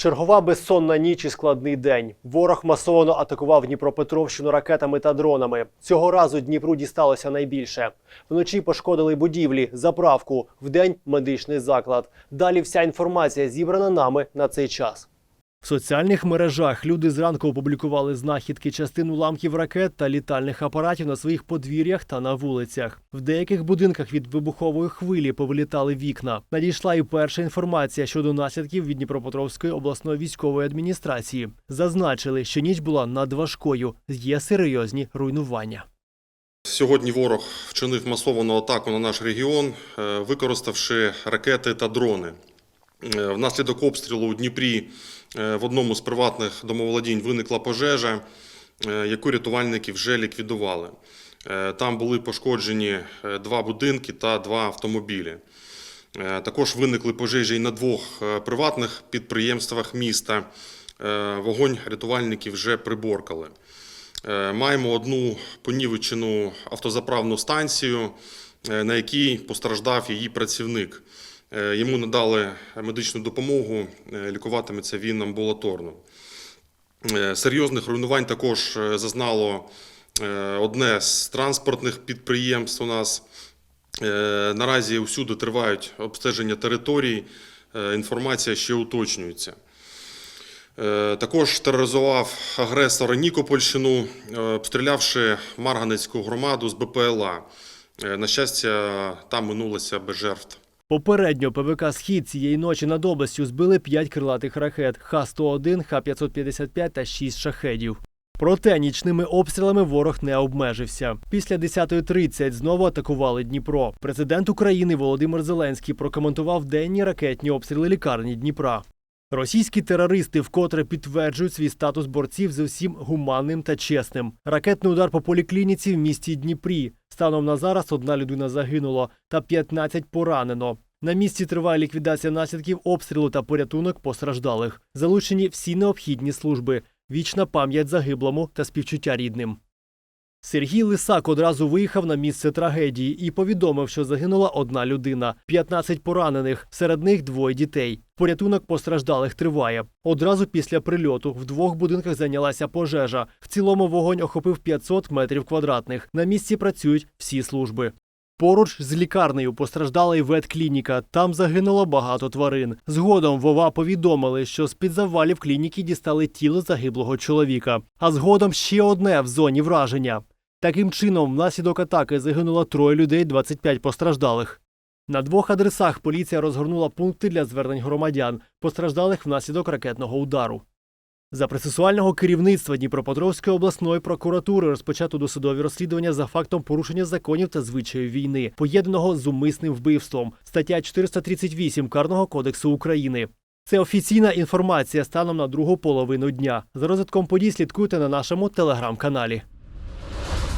Чергова безсонна ніч і складний день. Ворог масово атакував Дніпропетровщину ракетами та дронами. Цього разу Дніпру дісталося найбільше. Вночі пошкодили будівлі, заправку, вдень медичний заклад. Далі вся інформація зібрана нами на цей час. В соціальних мережах люди зранку опублікували знахідки частин уламків ракет та літальних апаратів на своїх подвір'ях та на вулицях. В деяких будинках від вибухової хвилі повилітали вікна. Надійшла і перша інформація щодо наслідків від Дніпропетровської обласної військової адміністрації. Зазначили, що ніч була надважкою, є серйозні руйнування. Сьогодні ворог вчинив масовану атаку на наш регіон, е, використавши ракети та дрони. Е, Внаслідок обстрілу у Дніпрі е, в одному з приватних домоволодінь виникла пожежа, е, яку рятувальники вже ліквідували. Там були пошкоджені два будинки та два автомобілі. Також виникли пожежі і на двох приватних підприємствах міста. Вогонь рятувальники вже приборкали. Маємо одну понівечену автозаправну станцію, на якій постраждав її працівник. Е, Йому надали медичну допомогу, е, лікуватиметься він амбулаторно. Е, Серйозних руйнувань також зазнало одне з транспортних підприємств у нас. Наразі усюди тривають обстеження територій, інформація ще уточнюється. Також тероризував агресора Нікопольщину, обстрілявши Марганецьку громаду з БПЛА. На щастя, там минулося без жертв. Попередньо ПВК Схід цієї ночі над областю збили 5 крилатих ракет Х-101, Х-555 та 6 шахедів. Проте нічними обстрілами ворог не обмежився. Після 10.30 знову атакували Дніпро. Президент України Володимир Зеленський прокоментував денні ракетні обстріли лікарні Дніпра. Російські терористи вкотре підтверджують свій статус борців з усім гуманним та чесним. Ракетний удар по поліклініці в місті Дніпрі. Станом на зараз одна людина загинула та 15 поранено. На місці триває ліквідація наслідків обстрілу та порятунок постраждалих. Залучені всі необхідні служби. Вічна пам'ять загиблому та співчуття рідним. Сергій Лисак одразу виїхав на місце трагедії і повідомив, що загинула одна людина, 15 поранених, серед них двоє дітей. Порятунок постраждалих триває. Одразу після прильоту в двох будинках зайнялася пожежа. В цілому вогонь охопив 500 метрів квадратних. На місці працюють всі служби. Поруч з лікарнею постраждала і ветклініка. Там загинуло багато тварин. Згодом Вова повідомили, що з-під завалів клініки дістали тіло загиблого чоловіка. А згодом ще одне в зоні враження. Таким чином, внаслідок атаки загинуло троє людей, 25 постраждалих. На двох адресах поліція розгорнула пункти для звернень громадян, постраждалих внаслідок ракетного удару. За процесуального керівництва Дніпропетровської обласної прокуратури розпочато досудові розслідування за фактом порушення законів та звичаїв війни, поєднаного з умисним вбивством, стаття 438 Карного кодексу України. Це офіційна інформація станом на другу половину дня. За розвитком подій слідкуйте на нашому телеграм-каналі.